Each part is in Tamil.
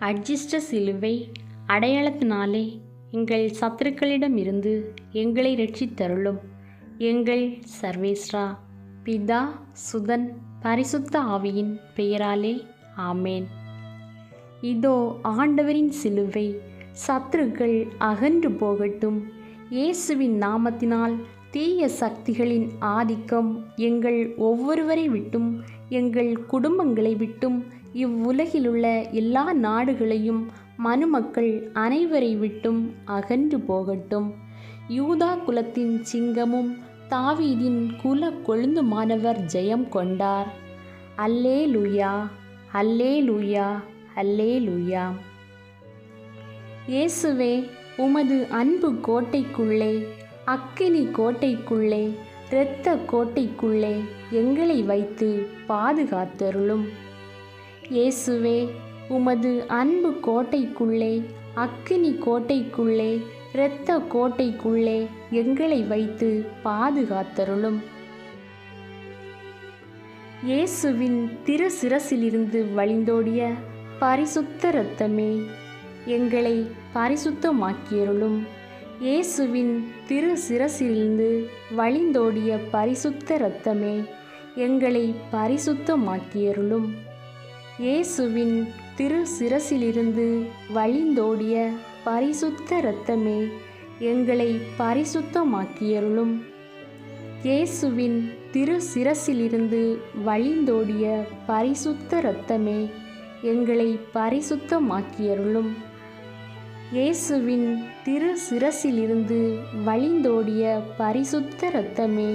அட்ஜிஸ்ட சிலுவை அடையாளத்தினாலே எங்கள் சத்துருக்களிடமிருந்து எங்களை ரட்சித்தருளும் எங்கள் சர்வேஸ்ரா பிதா சுதன் பரிசுத்த ஆவியின் பெயராலே ஆமேன். இதோ ஆண்டவரின் சிலுவை சத்துருக்கள் அகன்று போகட்டும். இயேசுவின் நாமத்தினால் தீய சக்திகளின் ஆதிக்கம் எங்கள் ஒவ்வொருவரை விட்டும் எங்கள் குடும்பங்களை விட்டும் இவ்வுலகிலுள்ள எல்லா நாடுகளையும் மனுமக்கள் அனைவரை விட்டும் அகன்று போகட்டும். யூதா குலத்தின் சிங்கமும் தாவீதின் குல கொழுந்துமானவர் ஜெயம் கொண்டார். அல்லே லூயா அல்லே லூயா அல்லே லூயா இயேசுவே உமது அன்பு கோட்டைக்குள்ளே அக்கினி கோட்டைக்குள்ளே இரத்த கோட்டைக்குள்ளே எங்களை வைத்து பாதுகாத்தருளும். இயேசுவே உமது அன்பு கோட்டைக்குள்ளே அக்கினி கோட்டைக்குள்ளே இரத்த கோட்டைக்குள்ளே எங்களை வைத்து பாதுகாத்தருளும். இயேசுவின் திரு சிரசிலிருந்து வழிந்தோடிய பரிசுத்த இரத்தமே எங்களை பரிசுத்தமாக்கியருளும். இயேசுவின் திரு சிரசிலிருந்து வழிந்தோடிய பரிசுத்த இரத்தமே எங்களை பரிசுத்தமாக்கியருளும். இயேசுவின் திரு சிரசிலிருந்து வழிந்தோடிய பரிசுத்த இரத்தமே எங்களை பரிசுத்தமாக்கியருளும். இயேசுவின் திரு சிரசிலிருந்து வழிந்தோடிய பரிசுத்த இரத்தமே எங்களை பரிசுத்தமாக்கியருளும். இயேசுவின் திரு சிரசிலிருந்து வழிந்தோடிய பரிசுத்த இரத்தமே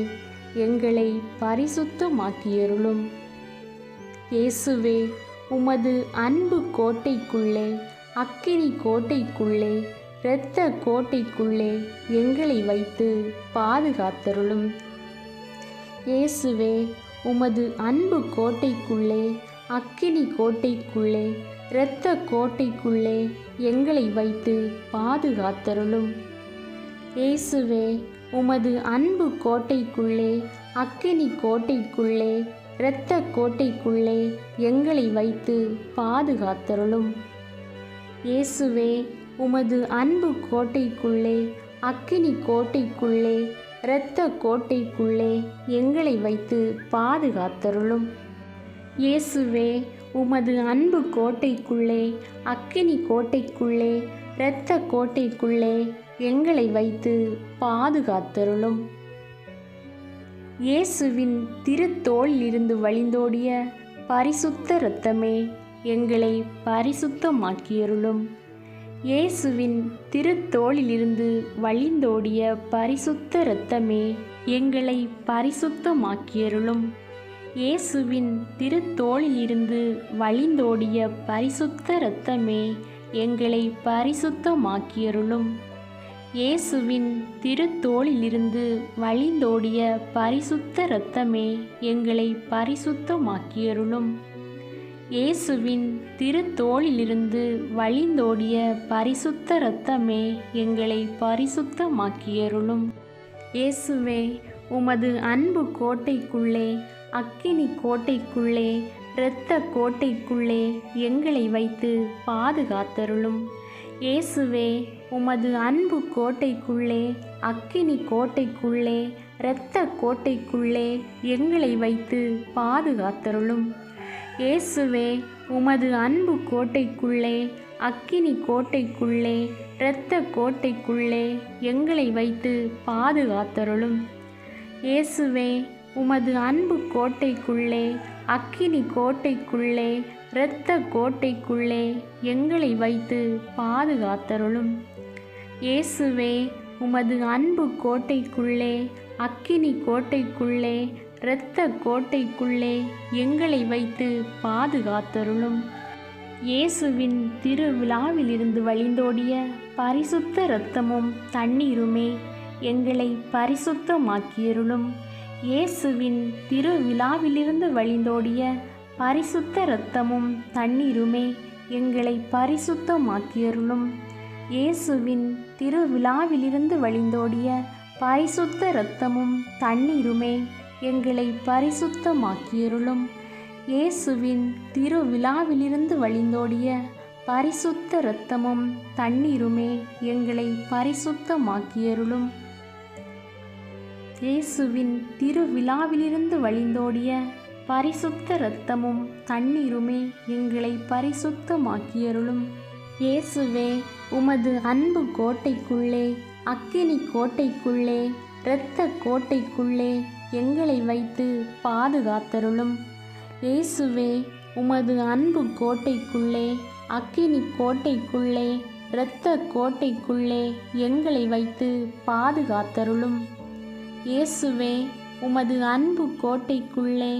எங்களை பரிசுத்தமாக்கியருளும். இயேசுவே உமது அன்பு கோட்டைக்குள்ளே அக்கினி கோட்டைக்குள்ளே இரத்த கோட்டைக்குள்ளே எங்களை வைத்து பாதுகாத்தருளும். இயேசுவே உமது அன்பு கோட்டைக்குள்ளே அக்கினி கோட்டைக்குள்ளே இரத்த கோட்டைக்குள்ளே எங்களை வைத்து பாதுகாத்தருளும். இயேசுவே உமது அன்பு கோட்டைக்குள்ளே அக்கினி கோட்டைக்குள்ளே இரத்த கோட்டைக்குள்ளே எங்களை வைத்து பாதுகாத்தருளும். இயேசுவே உமது அன்பு கோட்டைக்குள்ளே அக்கினி கோட்டைக்குள்ளே இரத்த கோட்டைக்குள்ளே எங்களை வைத்து பாதுகாத்தருளும். இயேசுவே உமது அன்பு கோட்டைக்குள்ளே அக்கினி கோட்டைக்குள்ளே இரத்த கோட்டைக்குள்ளே எங்களை வைத்து பாதுகாத்தருளும். இயேசுவின் திருத்தோளிலிருந்து வழிந்தோடிய பரிசுத்த இரத்தமே எங்களை பரிசுத்தமாக்கியருளும். இயேசுவின் திருத்தோளிலிருந்து வழிந்தோடிய பரிசுத்த இரத்தமே எங்களை பரிசுத்தமாக்கியருளும். இயேசுவின் திருத்தோளிலிருந்து வழிந்தோடிய பரிசுத்த இரத்தமே எங்களை பரிசுத்தமாக்கியருளும். இயேசுவின் திருத்தோளிலிருந்து வழிந்தோடிய பரிசுத்த இரத்தமே எங்களை பரிசுத்தமாக்கியருளும். இயேசுவின் திருத்தோளிலிருந்து வழிந்தோடிய பரிசுத்த இரத்தமே எங்களை பரிசுத்தமாக்கியருளும். இயேசுவே உமது அன்பு கோட்டைக்குள்ளே அக்கினி கோட்டைக்குள்ளே இரத்த கோட்டைக்குள்ளே எங்களை வைத்து பாதுகாத்தருளும். இயேசுவே உமது அன்பு கோட்டைக்குள்ளே அக்கினி கோட்டைக்குள்ளே இரத்த கோட்டைக்குள்ளே எங்களை வைத்து பாதுகாத்தருளும். இயேசுவே உமது அன்பு கோட்டைக்குள்ளே அக்கினி கோட்டைக்குள்ளே இரத்த கோட்டைக்குள்ளே எங்களை வைத்து பாதுகாத்தருளும். இயேசுவே உமது அன்பு கோட்டைக்குள்ளே அக்கினி கோட்டைக்குள்ளே இரத்த கோட்டைக்குள்ளே எங்களை வைத்து பாதுகாத்தருளும். இயேசுவே உமது அன்பு கோட்டைக்குள்ளே அக்கினி கோட்டைக்குள்ளே இரத்த கோட்டைக்குள்ளே எங்களை வைத்து பாதுகாத்தருளும். இயேசுவின் திருவிழாவிலிருந்து வழிந்தோடிய பரிசுத்த இரத்தமும் தண்ணீருமே எங்களை பரிசுத்தமாக்கியருளும். இயேசுவின் திருவிழாவிலிருந்து வழிந்தோடிய பரிசுத்த இரத்தமும் தண்ணீருமே எங்களை பரிசுத்தமாக்கியருளும். இயேசுவின் திருவிழாவிலிருந்து வழிந்தோடிய பரிசுத்த இரத்தமும் தண்ணீருமே எங்களை பரிசுத்தமாக்கியருளும். இயேசுவின் திருவிழாவிலிருந்து வழிந்தோடிய பரிசுத்த இரத்தமும் தண்ணீருமே எங்களை பரிசுத்தமாக்கியருளும். இயேசுவின் திருவிழாவிலிருந்து வழிந்தோடிய பரிசுத்த இரத்தமும் தண்ணீருமே எங்களை பரிசுத்தமாக்கியருளும். இயேசுவே உமது அன்பு கோட்டைக்குள்ளே அக்கினி கோட்டைக்குள்ளே இரத்த கோட்டைக்குள்ளே எங்களை வைத்து பாதுகாத்தருளும். இயேசுவே உமது அன்பு கோட்டைக்குள்ளே அக்கினி கோட்டைக்குள்ளே இரத்த கோட்டைக்குள்ளே எங்களை வைத்து பாதுகாத்தருளும். இயேசுவே உமது அன்பு கோட்டைக்குள்ளே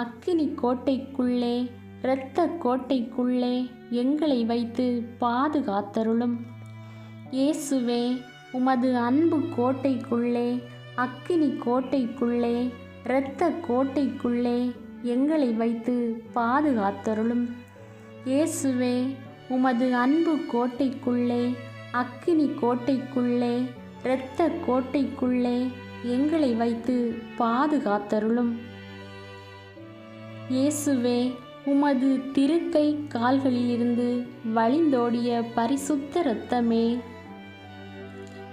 அக்கினி கோட்டைக்குள்ளே இரத்த கோட்டைக்குள்ளே எங்களை வைத்து பாதுகாத்தருளும். இயேசுவே உமது அன்பு கோட்டைக்குள்ளே அக்கினி கோட்டைக்குள்ளே இரத்த கோட்டைக்குள்ளே எங்களை வைத்து பாதுகாத்தருளும். இயேசுவே உமது அன்பு கோட்டைக்குள்ளே அக்கினி கோட்டைக்குள்ளே இரத்த கோட்டைக்குள்ளே எங்களை வைத்து பாதுகாத்தருளும். இயேசுவே உமது திருக்கை கால்களிலிருந்து வழிந்தோடிய பரிசுத்த இரத்தமே.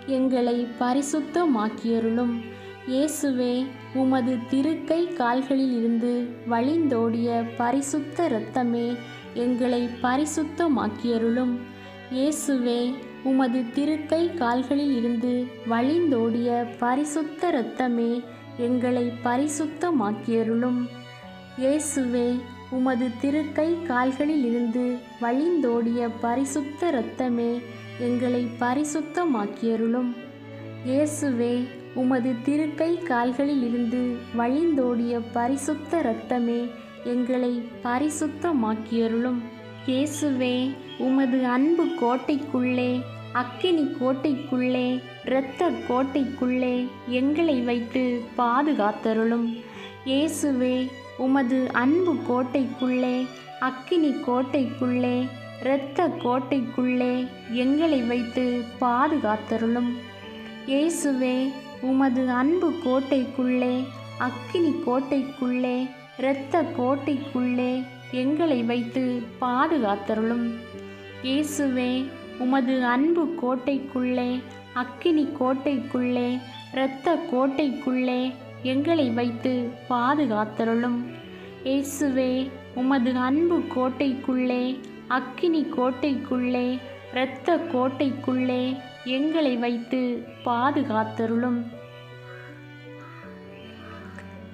எங்களை பரிசுத்தமாக்கியருளும் இயேசுவே உமது திருக்கை கால்களிலிருந்து வழிந்தோடிய பரிசுத்த இரத்தமே எங்களை பரிசுத்தமாக்கியருளும் இயேசுவே உமது திருக்கை கால்களில் இருந்து வழிந்தோடிய பரிசுத்த இரத்தமே எங்களை பரிசுத்தமாக்கியருளும் இயேசுவே உமது திருக்கை கால்களில் இருந்து வழிந்தோடிய பரிசுத்த இரத்தமே எங்களை பரிசுத்தமாக்கியருளும். இயேசுவே உமது திருக்கை கால்களில் இருந்து வழிந்தோடிய பரிசுத்த இரத்தமே எங்களை பரிசுத்தமாக்கியருளும். இயேசுவே உமது அன்பு கோட்டைக்குள்ளே அக்கினி கோட்டைக்குள்ளே இரத்த கோட்டைக்குள்ளே எங்களை வைத்து பாதுகாத்தருளும். இயேசுவே உமது அன்பு கோட்டைக்குள்ளே அக்கினி கோட்டைக்குள்ளே இரத்த கோட்டைக்குள்ளே எங்களை வைத்து பாதுகாத்தருளும். இயேசுவே உமது அன்பு கோட்டைக்குள்ளே அக்கினி கோட்டைக்குள்ளே இரத்த கோட்டைக்குள்ளே எங்களை வைத்து பாதுகாத்தருளும். இயேசுவே உமது அன்பு கோட்டைக்குள்ளே அக்கினி கோட்டைக்குள்ளே இரத்த கோட்டைக்குள்ளே எங்களை வைத்து பாதுகாத்தருளும். இயேசுவே உமது அன்பு கோட்டைக்குள்ளே அக்கினி கோட்டைக்குள்ளே இரத்த கோட்டைக்குள்ளே எங்களை வைத்து பாதுகாத்தருளும்.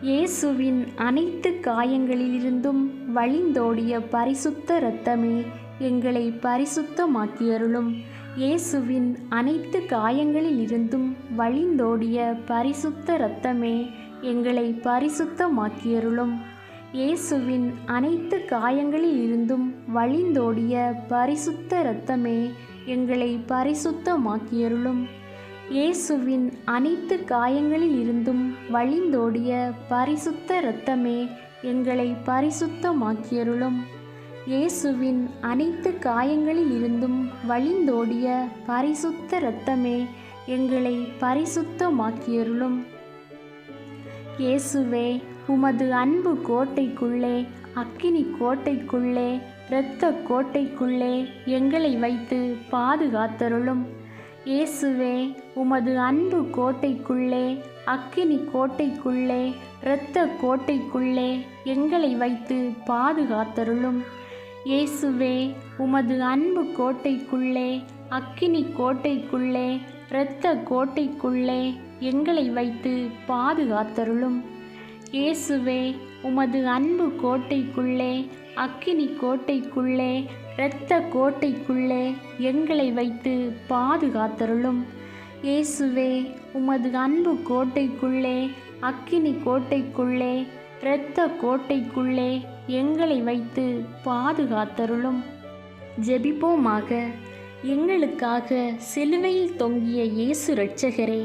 இயேசுவின் அனைத்து காயங்களிலிருந்தும் வழிந்தோடிய பரிசுத்த இரத்தமே எங்களை பரிசுத்தமாக்கியருளும். இயேசுவின் அனைத்து காயங்களிலிருந்தும் வழிந்தோடிய பரிசுத்த இரத்தமே எங்களை பரிசுத்தமாக்கியருளும். இயேசுவின் அனைத்து காயங்களிலிருந்தும் வழிந்தோடிய பரிசுத்த இரத்தமே எங்களை பரிசுத்தமாக்கியருளும். இயேசுவின் அனைத்து காயங்களில் இருந்தும் வழிந்தோடிய பரிசுத்த இரத்தமே எங்களை பரிசுத்தமாக்கியருளும். இயேசுவின் அனைத்து காயங்களில் இருந்தும் வழிந்தோடிய பரிசுத்த இரத்தமே எங்களை பரிசுத்தமாக்கியருளும். இயேசுவே உமது அன்பு கோட்டைக்குள்ளே அக்கினி கோட்டைக்குள்ளே இரத்த கோட்டைக்குள்ளே எங்களை வைத்து பாதுகாத்தருளும். இயேசுவே உமது அன்பு கோட்டைக்குள்ளே அக்கினி கோட்டைக்குள்ளே இரத்த கோட்டைக்குள்ளே எங்களை வைத்து பாதுகாத்தருளும். இயேசுவே உமது அன்பு கோட்டைக்குள்ளே அக்கினி கோட்டைக்குள்ளே இரத்த கோட்டைக்குள்ளே எங்களை வைத்து பாதுகாத்தருளும். இயேசுவே உமது அன்பு கோட்டைக்குள்ளே அக்கினி கோட்டைக்குள்ளே இரத்த கோட்டைக்குள்ளே எங்களை வைத்து பாதுகாத்தருளும். இயேசுவே உமது அன்பு கோட்டைக்குள்ளே அக்கினி கோட்டைக்குள்ளே இரத்த கோட்டைக்குள்ளே எங்களை வைத்து பாதுகாத்தருளும். ஜெபிப்போமாக. எங்களுக்காக சிலுவையில் தொங்கிய இயேசு இரட்சகரே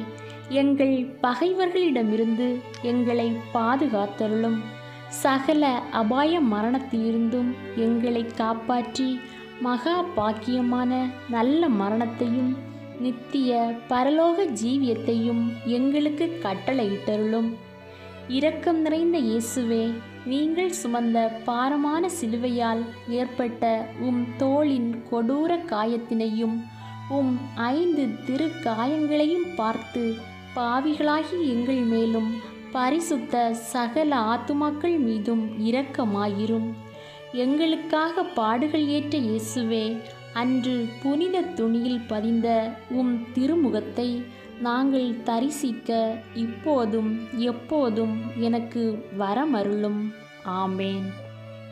எங்கள் பகைவர்களிடமிருந்து எங்களை பாதுகாத்தருளும். சகல அபாய மரணத்திலிருந்தும் எங்களை காப்பாற்றி மகா பாக்கியமான நல்ல மரணத்தையும் நித்திய பரலோக ஜீவியத்தையும் எங்களுக்கு கட்டளையிட்டருளும். இரக்கம் நிறைந்த இயேசுவே நீங்கள் சுமந்த பாரமான சிலுவையால் ஏற்பட்ட உம் தோளின் கொடூர காயத்தினையும் உம் ஐந்து திரு காயங்களையும் பார்த்து பாவிகளாகி எங்கள் மேலும் பரிசுத்த சகல ஆத்துமாக்கள் மீதும் இரக்கமாயிரும். எங்களுக்காக பாடுகள் ஏற்ற இயேசுவே அன்று புனித துணியில் பதிந்த உம் திருமுகத்தை நாங்கள் தரிசிக்க இப்போதும் எப்போதும் எனக்கு வரமருளும். ஆமேன்.